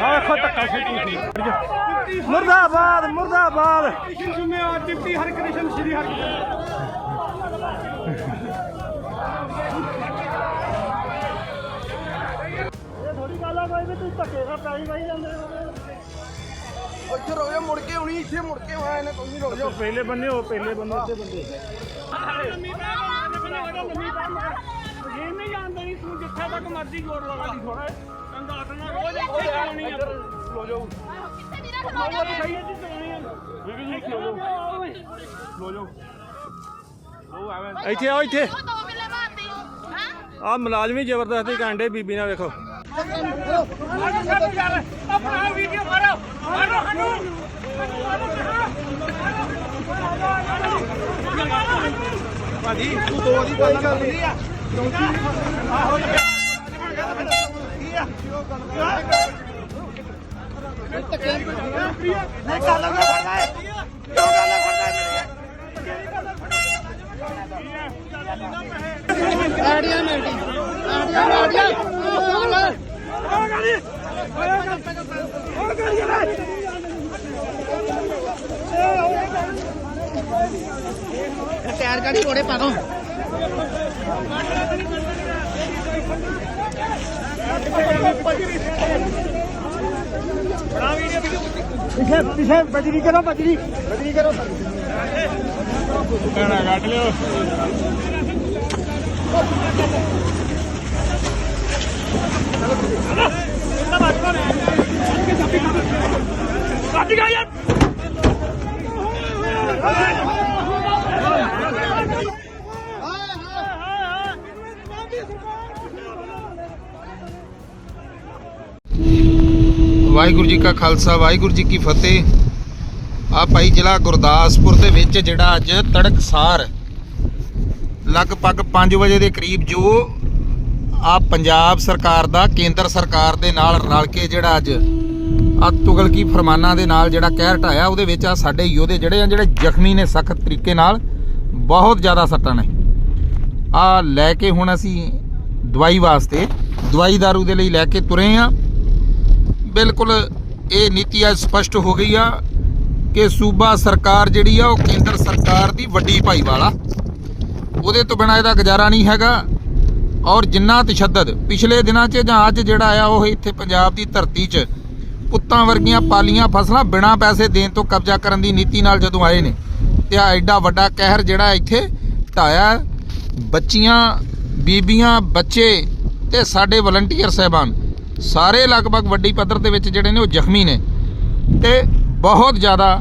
ਆ ਵੇਖੋ ਧੱਕਾ ਸਿੱਟੀ ਮੁਰਦਾਬਾਦ ਮੁਰਦਾਬਾਦ ਜ਼ਿੰਮੇਵਾਰ ਡਿਪਟੀ ਹਰਕ੍ਰਿਸ਼ਨ ਸ਼੍ਰੀ ਹਰਿ ਇਹ ਥੋੜੀ ਗੱਲ ਆ ਕੋਈ ਵੀ। ਤੁਸੀਂ ਧੱਕੇ ਨਾਲ ਪੈਸੇ ਵਾਈ ਜਾਂਦੇ ਇੱਥੇ ਰੋ ਜਾ ਮੁੜ ਕੇ ਹੁਣੀ ਇੱਥੇ ਮੁੜ ਕੇ ਆਇਆ ਇਹਨੇ ਕੋਈ ਰੋ ਜਾ ਪਹਿਲੇ ਬੰਨੇ ਹੋ ਪਹਿਲੇ ਬੰਨੇ ਉੱਤੇ ਬੰਦੇ ਜਿੱਥੇ ਤੱਕ ਮਰਜ਼ੀ ਜੋੜ ਲਗਾ ਦੀ ਥੋੜਾ ਚੰਗਾ ਆਟਣਾ ਰੋਜ਼ ਇੱਥੇ ਚਲਾਉਣੀ ਆ। ਲੋ ਜਾਓ। ਕਿੱਥੇ ਵੀਰੇ ਲੋ ਖਲੋ ਜਾਓ ਜਾ ਸਹੀ ਹੈ ਜੀ ਚਲਾਉਣੀ ਆ ਬੀਬੀ ਜੀ ਖਲੋ ਜਾਓ ਲੋ ਜਾਓ। ਲੋ ਆਵੇਂ ਇੱਥੇ ਆਓ ਇੱਥੇ। ਦੋ ਮਿਲੇ ਮਾਰਦੀ ਹਾਂ ਆ ਮੁਲਾਜ਼ਮੀ ਜ਼ਬਰਦਸਤੀ ਕਾਂਡੇ ਬੀਬੀ ਨਾਲ ਵੇਖੋ। ਆਪਣਾ ਵੀਡੀਓ ਮਾਰੋ। ਮਾਰੋ ਸਾਨੂੰ ਭਾਜੀ ਤੂੰ ਦੋ ਦੀ ਕੋਈ ਗੱਲ ਨਹੀਂ ਆ ਟਾਇਰ ਗਾੜੀ ਰੋੜੇ ਪਾ ਦੋ। ਪਿੱਛੇ ਪਿੱਛੇ ਬਜਰੀ ਕਰੋ ਬਜਰੀ ਬਜਰੀ ਕਰੋ ਕਹਿਣਾ ਕੱਢ ਲਿਓ ਕੱਢ ਗਿਆ ਵਾਹਿਗੁਰੂ ਜੀ ਕਾ ਖਾਲਸਾ, ਵਾਹਿਗੁਰੂ ਜੀ ਕੀ ਫਤਿਹ। ਆ ਭਾਈ ਜ਼ਿਲ੍ਹਾ ਗੁਰਦਾਸਪੁਰ ਦੇ ਵਿੱਚ ਜਿਹੜਾ ਅੱਜ ਤੜਕਸਾਰ ਲਗਭਗ 5 ਵਜੇ ਦੇ ਕਰੀਬ ਜੋ ਆ ਪੰਜਾਬ ਸਰਕਾਰ ਦਾ, ਕੇਂਦਰ ਸਰਕਾਰ ਦੇ ਨਾਲ ਰਲ ਕੇ ਜਿਹੜਾ ਅੱਜ ਆ ਤੁਗਲਕੀ ਫਰਮਾਨਾਂ ਦੇ ਨਾਲ ਜਿਹੜਾ ਕਹਿਰ ਢਾਇਆ, ਉਹਦੇ ਵਿੱਚ ਆ ਸਾਡੇ ਯੋਧੇ ਜਿਹੜੇ ਆ, ਜਿਹੜੇ ਜ਼ਖਮੀ ਨੇ ਸਖਤ ਤਰੀਕੇ ਨਾਲ, ਬਹੁਤ ਜ਼ਿਆਦਾ ਸੱਟਾਂ ਨੇ। ਆ ਲੈ ਕੇ ਹੁਣ ਅਸੀਂ ਦਵਾਈ ਵਾਸਤੇ, ਦਵਾਈ ਦਾਰੂ ਦੇ ਲਈ ਲੈ ਕੇ ਤੁਰੇ ਆ। ਬਿਲਕੁਲ ਇਹ ਨੀਤੀ ਅੱਜ ਸਪਸ਼ਟ ਹੋ ਗਈ ਆ ਕਿ ਸੂਬਾ ਸਰਕਾਰ ਜਿਹੜੀ ਆ ਉਹ ਕੇਂਦਰ ਸਰਕਾਰ ਦੀ ਵੱਡੀ ਭਾਈਵਾਲ ਆ ਉਹਦੇ ਤੋਂ ਬਿਨਾਂ ਇਹਦਾ ਗੁਜ਼ਾਰਾ ਨਹੀਂ ਹੈਗਾ। ਔਰ ਜਿੰਨਾ ਤਸ਼ੱਦਦ ਪਿਛਲੇ ਦਿਨਾਂ 'ਚ ਜਾਂ ਅੱਜ ਜਿਹੜਾ ਆ ਉਹ ਇੱਥੇ ਪੰਜਾਬ ਦੀ ਧਰਤੀ 'ਚ ਪੁੱਤਾਂ ਵਰਗੀਆਂ ਪਾਲੀਆਂ ਫਸਲਾਂ ਬਿਨਾਂ ਪੈਸੇ ਦੇਣ ਤੋਂ ਕਬਜ਼ਾ ਕਰਨ ਦੀ ਨੀਤੀ ਨਾਲ ਜਦੋਂ ਆਏ ਨੇ, ਤੇ ਆ ਐਡਾ ਵੱਡਾ ਕਹਿਰ ਜਿਹੜਾ ਇੱਥੇ ਢਾਇਆ ਬੱਚੀਆਂ, ਬੀਬੀਆਂ, ਬੱਚੇ ਤੇ ਸਾਡੇ ਵਲੰਟੀਅਰ ਸਹਿਬਾਨ ਸਾਰੇ ਲਗਭਗ ਵੱਡੀ ਪੱਧਰ ਦੇ ਵਿੱਚ ਜਿਹੜੇ ਨੇ ਉਹ ਜ਼ਖਮੀ ਨੇ। ਤੇ ਬਹੁਤ ਜ਼ਿਆਦਾ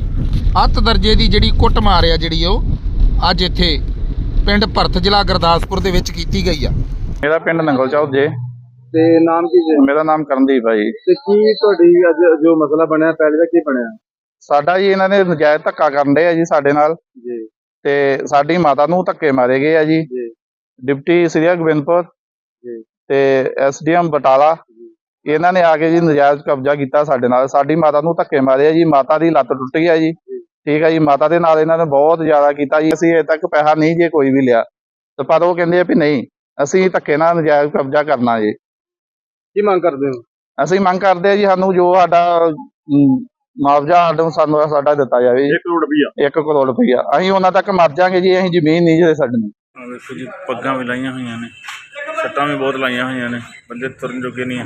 ਅੱਤ ਦਰਜੇ ਦੀ ਜਿਹੜੀ ਕੁੱਟ ਮਾਰ ਆ ਜਿਹੜੀ ਉਹ ਅੱਜ ਇੱਥੇ ਪਿੰਡ ਭਰਤ ਜ਼ਿਲ੍ਹਾ ਗੁਰਦਾਸਪੁਰ ਦੇ ਵਿੱਚ ਕੀਤੀ ਗਈ ਆ। ਮੇਰਾ ਪਿੰਡ ਨੰਗਲ ਚੌਕ ਜੇ। ਤੇ ਨਾਮ ਕੀ ਜੀ? ਮੇਰਾ ਨਾਮ ਕਰਨਦੀਪ ਜੀ। ਤੇ ਕੀ ਤੁਹਾਡੀ ਅੱਜ ਜੋ ਮਸਲਾ ਬਣਿਆ ਪਹਿਲੇ ਦਾ ਕੀ ਬਣਿਆ? ਸਾਡਾ ਜੀ ਇਹਨਾਂ ਨੇ ਨਜਾਇਜ਼ ਧੱਕਾ ਕਰਨ ਦੇ ਆ ਜੀ ਸਾਡੇ ਨਾਲ। ਜੀ। ਤੇ ਸਾਡੀ ਮਾਤਾ ਨੂੰ ਧੱਕੇ ਮਾਰੇ ਗਏ ਆ ਜੀ। ਜੀ। ਡਿਪਟੀ ਸ੍ਰੀ ਗੋਬਿੰਦਪੁਰ ਜੀ। ਤੇ ਐਸਡੀਐਮ ਬਟਾਲਾ ਇਹਨਾਂ ਨੇ ਆ ਕੇ ਜੀ ਨਜਾਇਜ਼ ਕਬਜ਼ਾ ਕੀਤਾ ਸਾਡੇ ਨਾਲ। ਸਾਡੀ ਮਾਤਾ ਨੂੰ ਧੱਕੇ ਮਾਰੇ ਆ ਜੀ ਮਾਤਾ ਦੀ ਲੱਤ ਟੁੱਟ ਗਈ ਆ ਜੀ। ਠੀਕ ਆ ਜੀ ਮਾਤਾ ਦੇ ਨਾਲ ਇਹਨਾਂ ਨੇ ਬਹੁਤ ਜ਼ਿਆਦਾ ਕੀਤਾ ਜੀ। ਅਸੀਂ ਅਜੇ ਤੱਕ ਪੈਸਾ ਨਹੀਂ ਜੇ ਕੋਈ ਵੀ ਲਿਆ। ਤੇ ਪਰ ਉਹ ਕਹਿੰਦੇ ਆ ਵੀ ਨਹੀਂ ਅਸੀਂ ਧੱਕੇ ਨਾਲ ਨਜਾਇਜ਼ ਕਬਜ਼ਾ ਕਰਨਾ ਜੀ। ਕੀ ਮੰਗ ਕਰਦੇ ਹੋ? ਅਸੀਂ ਮੰਗ ਕਰਦੇ ਆ ਜੀ ਸਾਨੂੰ ਜੋ ਸਾਡਾ ਮੁਆਵਜ਼ਾ ਸਾਨੂੰ ਸਾਨੂੰ ਸਾਡਾ ਦਿੱਤਾ ਜਾਵੇ ਜੀ। 1 ਕਰੋੜ ਰੁਪਇਆ 1 ਕਰੋੜ ਰੁਪਈਆ। ਅਸੀਂ ਉਹਨਾਂ ਤੱਕ ਮਰ ਜਾਾਂਗੇ ਜੀ ਅਸੀਂ ਜ਼ਮੀਨ ਨਹੀਂ ਜੇ ਛੱਡਣੀ ਜੀ ਪੱਗਾਂ ਵੀ ਲਾਈਆਂ ਹੋਈਆਂ ਨੇ। ਸੱਟਾਂ ਵੀ ਬਹੁਤ ਲਾਈਆਂ ਹੋਈਆਂ ਨੇ ਬੰਦੇ ਤੁਰਨ ਜੋਗੇ ਨਹੀਂ ਆ।